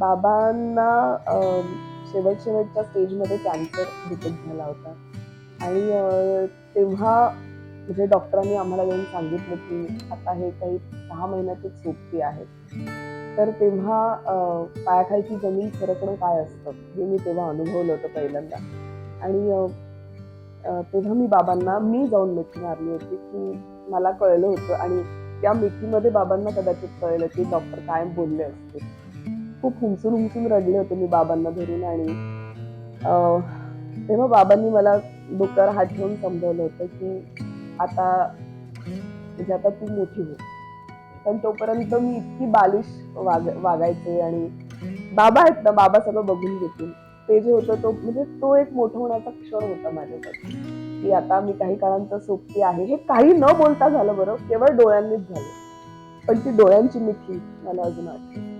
बाबांना शेवट शेवटच्या स्टेजमध्ये कॅन्सर डिटेक्ट झाला होता. आणि तेव्हा म्हणजे डॉक्टरांनी आम्हाला येऊन सांगितलं की आता हे काही सहा महिन्याची सोबती आहे तर तेव्हा पायाखालची जमीन सरकणं काय असतं हे मी तेव्हा अनुभवलं होतं पहिल्यांदा. आणि तेव्हा मी बाबांना मी जाऊन मिठी मारली होती की मला कळलं होतं आणि त्या मिठीमध्ये बाबांना कदाचित कळलं की डॉक्टर काय बोलले असते. खूप हुमसून हुमसून रडले होते मी बाबांना धरून आणि तेव्हा बाबांनी मला डोक्यावर हात ठेवून समजवलं होतं की आता म्हणजे आता तू मोठी हो पण तोपर्यंत मी इतकी बालिश वाग वागायचे आणि बाबा आहेत ना बाबा सगळं बघून घेतील. ते जे होतं तो म्हणजे तो एक मोठं होण्याचा क्षण होता माझ्यासाठी. की आता मी काही काळांचं सोबती आहे. हे काही न बोलता झालं बरं केवळ डोळ्यांनीच झालं. पण ती डोळ्यांची मिठी मला अजून आठवते